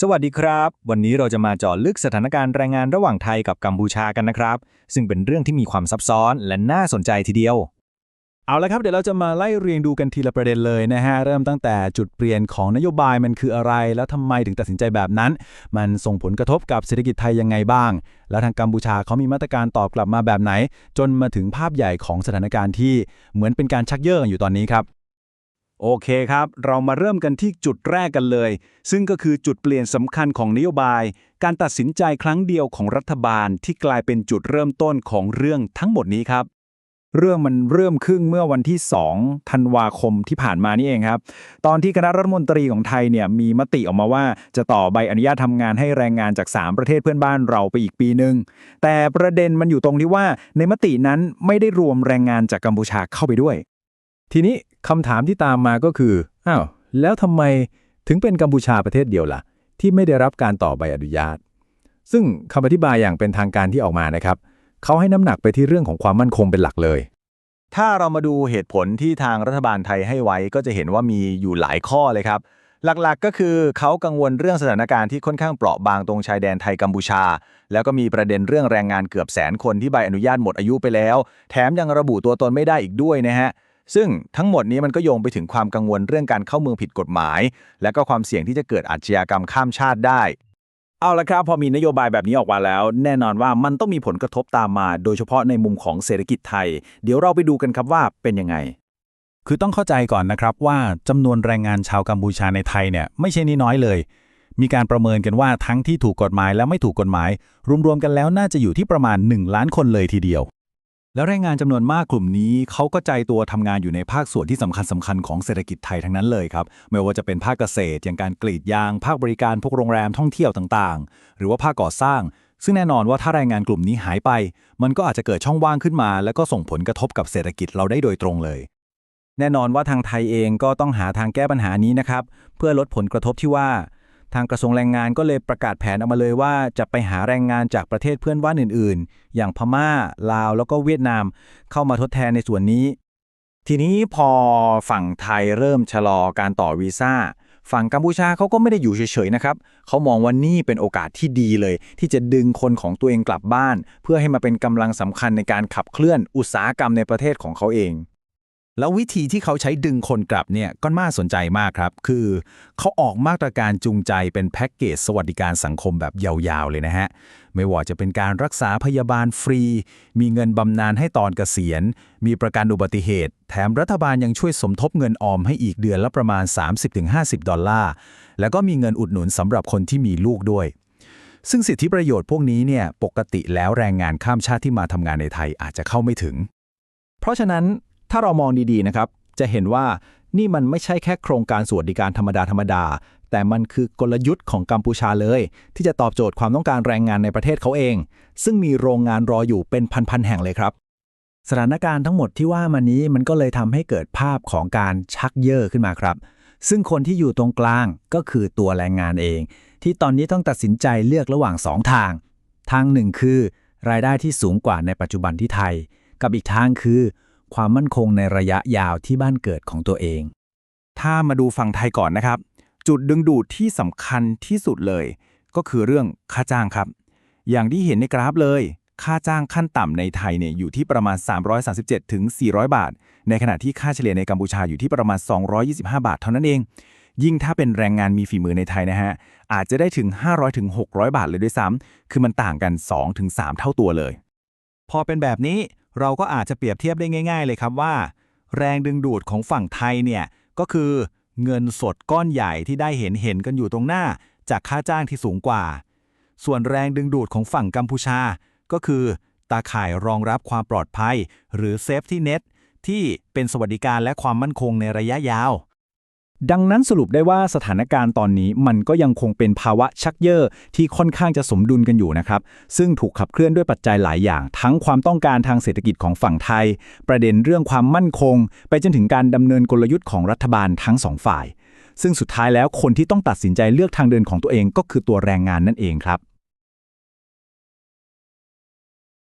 สวัสดีครับ วันนี้เราจะมาเจาะลึกสถานการณ์แรงงานระหว่างไทยกับกัมพูชากันนะครับ ซึ่งเป็นเรื่องที่มีความซับซ้อนและน่าสนใจทีเดียว เอาละครับ เดี๋ยวเราจะมาไล่เรียงดูกันทีละประเด็นเลยนะฮะ เริ่มตั้งแต่จุดเปลี่ยนของนโยบายมันคืออะไร แล้วทำไมถึงตัดสินใจแบบนั้น มันส่งผลกระทบกับเศรษฐกิจไทยยังไงบ้าง แล้วทางกัมพูชาเขามีมาตรการตอบกลับมาแบบไหน จนมาถึงภาพใหญ่ของสถานการณ์ที่เหมือนเป็นการชักเย่ออยู่ตอนนี้ครับ โอเคครับ เรามาเริ่มกันที่จุดแรกกันเลย ซึ่งก็คือจุดเปลี่ยนสำคัญของนโยบาย การตัดสินใจครั้งเดียวของรัฐบาลที่กลายเป็นจุดเริ่มต้นของเรื่องทั้งหมดนี้ครับ เรื่องมันเริ่มขึ้นเมื่อวันที่ 2 ธันวาคมที่ผ่านมานี่เองครับ ตอนที่คณะรัฐมนตรีของไทยเนี่ยมีมติออกมาว่า จะต่อใบอนุญาตทำงานให้แรงงานจาก 3 ประเทศเพื่อนบ้านเราไปอีกปีหนึ่งแต่ประเด็นมันอยู่ตรงที่ว่าในมตินั้นไม่ได้รวมแรงงานจากกัมพูชาเข้าไปด้วยทีนี้ คำถามที่ตามมาก็คืออ้าวแล้วทำไมถึงเป็นกัมพูชาประเทศเดียวล่ะ ที่ไม่ได้รับการต่อใบอนุญาต ซึ่งคำอธิบายอย่างเป็นทางการที่ออกมานะครับเขาให้น้ำหนักไปที่เรื่องของความมั่นคงเป็นหลักเลย ถ้าเรามาดูเหตุผลที่ทางรัฐบาลไทยให้ไว้ก็จะเห็นว่ามีอยู่หลายข้อเลยครับ หลักๆก็คือเขากังวลเรื่องสถานการณ์ที่ค่อนข้างเปราะบางตรงชายแดนไทยกัมพูชา แล้วก็มีประเด็นเรื่องแรงงานเกือบแสนคนที่ใบอนุญาตหมดอายุไปแล้ว แถมยังระบุตัวตนไม่ได้อีกด้วยนะฮะ ซึ่งทั้งหมดนี้มันก็โยงไปถึงความกังวลเรื่องการเข้าเมืองผิดกฎหมาย และก็ความเสี่ยงที่จะเกิดอาชญากรรมข้ามชาติได้ เอาละครับ พอมีนโยบายแบบนี้ออกมาแล้ว แน่นอนว่ามันต้องมีผลกระทบตามมา โดยเฉพาะในมุมของเศรษฐกิจไทย เดี๋ยวเราไปดูกันครับว่าเป็นยังไง คือต้องเข้าใจก่อนนะครับว่าจำนวนแรงงานชาวกัมพูชาในไทยเนี่ยไม่ใช่น้อยเลย มีการประเมินกันว่าทั้งที่ถูกกฎหมายและไม่ถูกกฎหมาย รวมๆกันแล้วน่าจะอยู่ที่ประมาณ 1 ล้านคนเลยทีเดียว แล้วแรงงานจำนวนมากกลุ่มนี้เขาก็ใจตัวทำงานอยู่ในภาคส่วนที่สำคัญสคัญๆของเศรษฐกิจไทยทั้งนั้นเลยครับ ไม่ว่าจะเป็นภาคเกษตร อย่างการกรีดยาง ภาคบริการพวกโรงแรมท่องเที่ยวต่างๆ หรือว่าภาคก่อสร้าง ซึ่งแน่นอนว่าถ้าแรงงานกลุ่มนี้หายไป มันก็อาจจะเกิดช่องว่างขึ้นมา แล้วก็ส่งผลกระทบกับเศรษฐกิจเราได้โดยตรงเลย แน่นอนว่าทางไทยเองก็ต้องหาทางแก้ปัญหานี้นะครับเพื่อลดผลกระทบที่ว่า ทางกระทรวงแรงงานก็เลยประกาศแผนออกมาเลยว่าจะไปหาแรงงานจากประเทศเพื่อนบ้านอื่น ๆ อย่างพม่า ลาว แล้วก็เวียดนาม เข้ามาทดแทนในส่วนนี้ ทีนี้พอฝั่งไทยเริ่มชะลอการต่อวีซ่า ฝั่งกัมพูชาเขาก็ไม่ได้อยู่เฉย ๆ นะครับ เขามองว่านี่เป็นโอกาสที่ดีเลย ที่จะดึงคนของตัวเองกลับบ้าน เพื่อให้มาเป็นกำลังสำคัญในการขับเคลื่อนอุตสาหกรรมในประเทศของเขาเอง แล้ววิธีที่เขาใช้ดึงคนกลับเนี่ยก็น่าสนใจมากครับ คือเขาออกมาตรการจูงใจเป็นแพ็กเกจสวัสดิการสังคมแบบยาวๆ เลยนะฮะ ไม่ว่าจะเป็นการรักษาพยาบาลฟรี มีเงินบำนาญให้ตอนเกษียณ มีประกันอุบัติเหตุ แถมรัฐบาลยังช่วยสมทบเงินออมให้อีกเดือนละประมาณ 30-50 ดอลลาร์ แล้วก็มีเงินอุดหนุนสำหรับคนที่มีลูกด้วย ซึ่งสิทธิประโยชน์พวกนี้เนี่ยปกติแล้วแรงงานข้ามชาติที่มาทำงานในไทยอาจจะเข้าไม่ถึง เพราะฉะนั้น ถ้าเรามองดีๆนะครับ จะเห็นว่านี่มันไม่ใช่แค่โครงการสวัสดิการธรรมดาธรรมดา แต่มันคือกลยุทธ์ของกัมพูชาเลย ที่จะตอบโจทย์ความต้องการแรงงานในประเทศเขาเอง ซึ่งมีโรงงานรออยู่เป็นพันๆแห่งเลยครับ สถานการณ์ทั้งหมดที่ว่ามานี้มันก็เลยทำให้เกิดภาพของการชักเย่อขึ้นมาครับ ซึ่งคนที่อยู่ตรงกลางก็คือตัวแรงงานเอง ที่ตอนนี้ต้องตัดสินใจเลือกระหว่างสองทาง ทางหนึ่งคือ รายได้ที่สูงกว่าในปัจจุบันที่ไทย กับอีกทางคือ ความมั่นคงในระยะยาวที่บ้านเกิดของตัวเอง ถ้ามาดูฝั่งไทยก่อนนะครับ จุดดึงดูดที่สำคัญที่สุดเลย ก็คือเรื่องค่าจ้างครับ อย่างที่เห็นในกราฟเลย ค่าจ้างขั้นต่ำในไทยเนี่ยอยู่ที่ประมาณ 337ถึง400 บาท ในขณะที่ค่าเฉลี่ยในกัมพูชาอยู่ที่ประมาณ 225 บาทเท่านั้นเอง ยิ่งถ้าเป็นแรงงานมีฝีมือในไทยนะฮะอาจจะได้ถึง 500ถึง600 บาทเลยด้วยซ้ำคือมันต่างกัน 2-3ถึง3เท่าตัวเลย พอเป็นแบบนี้ เราก็อาจจะเปรียบเทียบได้ง่าย ๆ เลยครับว่า แรงดึงดูดของฝั่งไทยเนี่ยก็คือเงินสดก้อนใหญ่ที่ได้เห็นเห็นกันอยู่ตรงหน้า จากค่าจ้างที่สูงกว่า ส่วนแรงดึงดูดของฝั่งกัมพูชา ก็คือตาข่ายรองรับความปลอดภัย หรือเซฟที่เน็ตที่เป็นสวัสดิการและความมั่นคงในระยะยาว ดังนั้นสรุปได้ว่าสถานการณ์ตอนนี้มันก็ยังคงเป็นภาวะชักเย่อที่ค่อนข้างจะสมดุลกันอยู่นะครับ ซึ่งถูกขับเคลื่อนด้วยปัจจัยหลายอย่าง ทั้งความต้องการทางเศรษฐกิจของฝั่งไทย ประเด็นเรื่องความมั่นคง ไปจนถึงการดำเนินกลยุทธ์ของรัฐบาลทั้งสองฝ่าย ซึ่งสุดท้ายแล้วคนที่ต้องตัดสินใจเลือกทางเดินของตัวเองก็คือตัวแรงงานนั่นเองครับ